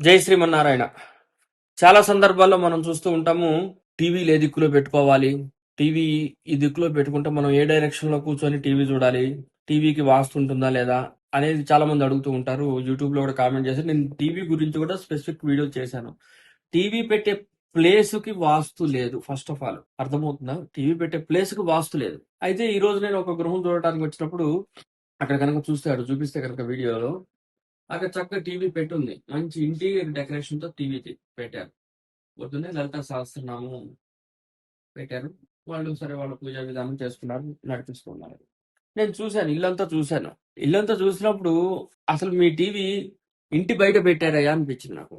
జై శ్రీమన్నారాయణ. చాలా సందర్భాల్లో మనం చూస్తూ ఉంటాము టీవీలు ఏ దిక్కులో పెట్టుకోవాలి టీవీ ఈ దిక్కులో పెట్టుకుంటే మనం ఏ డైరెక్షన్లో కూర్చొని టీవీ చూడాలి టీవీకి వాస్తు ఉంటుందా లేదా అనేది చాలా మంది అడుగుతూ ఉంటారు. యూట్యూబ్లో కూడా కామెంట్ చేసి నేను టీవీ గురించి కూడా స్పెసిఫిక్ వీడియో చేశాను. టీవీ పెట్టే ప్లేస్కి వాస్తు లేదు ఫస్ట్ ఆఫ్ ఆల్. అర్థమవుతుందా? టీవీ పెట్టే ప్లేస్కి వాస్తు లేదు. అయితే ఈ రోజు నేను ఒక గృహం చూడటానికి వచ్చినప్పుడు అక్కడ కనుక చూస్తాడు చూపిస్తే కనుక వీడియోలో అక్కడ చక్కగా టీవీ పెట్టుంది. మంచి ఇంటీరియర్ డెకరేషన్తో టీవీ పెట్టారు. పొద్దున్నే లలిత సహస్రనామం పెట్టారు. వాళ్ళు సరే వాళ్ళ పూజా విధానం చేసుకున్నారు నడిపిస్తున్నారు. నేను చూశాను ఇల్లంతా చూశాను. ఇల్లంతా చూసినప్పుడు అసలు మీ టీవీ ఇంటి బయట పెట్టారయ్యా అనిపించింది నాకు.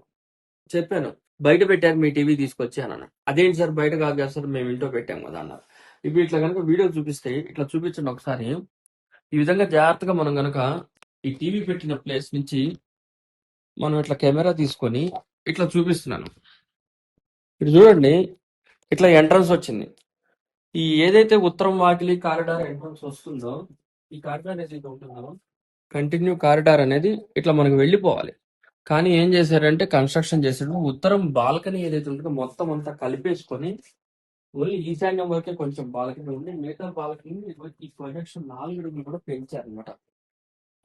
చెప్పాను బయట పెట్టారు మీ టీవీ తీసుకొచ్చి అన్నాను అదేంటి సార్ బయట కాదు కదా సార్ మేము ఇంట్లో పెట్టాం కదా అన్నారు. ఇప్పుడు ఇట్లా కనుక వీడియో చూపిస్తే ఇట్లా చూపించండి ఒకసారి. ఈ విధంగా జాగ్రత్తగా మనం కనుక ఈ టీవీ పెట్టిన ప్లేస్ నుంచి మనం ఇట్లా కెమెరా తీసుకొని ఇట్లా చూపిస్తున్నాను. ఇటు చూడండి ఇట్లా ఎంట్రన్స్ వచ్చింది. ఈ ఏదైతే ఉత్తరం వాకిలి కారిడార్ ఎంట్రన్స్ వస్తుందో ఈ కారిడార్ ఏదైతే ఉంటుందో కంటిన్యూ కారిడార్ అనేది ఇట్లా మనకు వెళ్ళిపోవాలి. కానీ ఏం చేశారంటే కన్స్ట్రక్షన్ చేసాడు ఉత్తరం బాల్కనీ ఏదైతే ఉంటుందో మొత్తం అంతా కలిపేసుకొని ఓన్లీ ఈశాన్యం వరకే కొంచెం బాల్కనీ ఉంది. మిగతా బాల్కనీ ఈ ప్రొజెక్షన్ నాలుగు అడుగులు కూడా పెంచారు అనమాట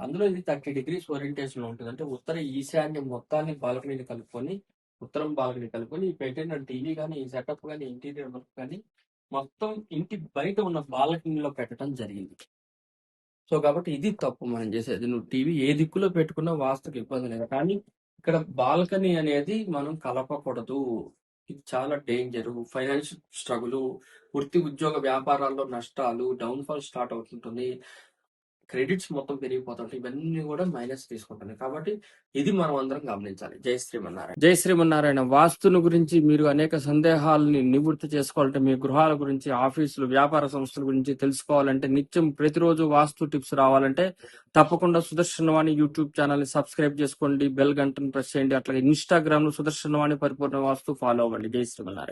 అందులో ఇది థర్టీ డిగ్రీస్ ఓరియంటేషన్ ఉంటుంది. అంటే ఉత్తర ఈశాన్యం మొత్తాన్ని బాల్కనీని కలుపుకొని ఉత్తరం బాల్కనీ కలుపుకొని ఈ పెట్టిన టీవీ కానీ ఈ సెటప్ కానీ ఇంటీరియర్ వర్క్ కానీ మొత్తం ఇంటి బయట ఉన్న బాల్కనీలో పెట్టడం జరిగింది. సో కాబట్టి ఇది తప్పు. మనం చేసేది నువ్వు టీవీ ఏ దిక్కులో పెట్టుకున్నా వాస్తుకి ఇబ్బంది లేదు. కానీ ఇక్కడ బాల్కనీ అనేది మనం కలపకూడదు. ఇది చాలా డేంజర్ ఫైనాన్షియల్ స్ట్రగుల్ వృత్తి ఉద్యోగ వ్యాపారాల్లో నష్టాలు డౌన్ ఫాల్ స్టార్ట్ అవుతుంటుంది. క్రెడిట్స్ మొత్తం పెరిగిపోతుంటాయి ఇవన్నీ కూడా మైనస్ తీసుకుంటుంది. కాబట్టి ఇది మనం అందరం గమనించాలి. జై శ్రీమన్నారాయణ. జై శ్రీమన్నారాయణ. వాస్తును గురించి మీరు అనేక సందేహాలని నివృత్తి చేసుకోవాలంటే మీ గృహాల గురించి ఆఫీసులు వ్యాపార సంస్థల గురించి తెలుసుకోవాలంటే నిత్యం ప్రతిరోజు వాస్తు టిప్స్ రావాలంటే తప్పకుండా సుదర్శనవాణి యూట్యూబ్ ఛానల్ని సబ్స్క్రైబ్ చేసుకోండి. బెల్ గంటను ప్రెస్ చేయండి. అట్లాగే ఇన్స్టాగ్రామ్లో సుదర్శనవాణి పరిపూర్ణ వాస్తు ఫాలో అవ్వండి. జై శ్రీమన్నారాయణ.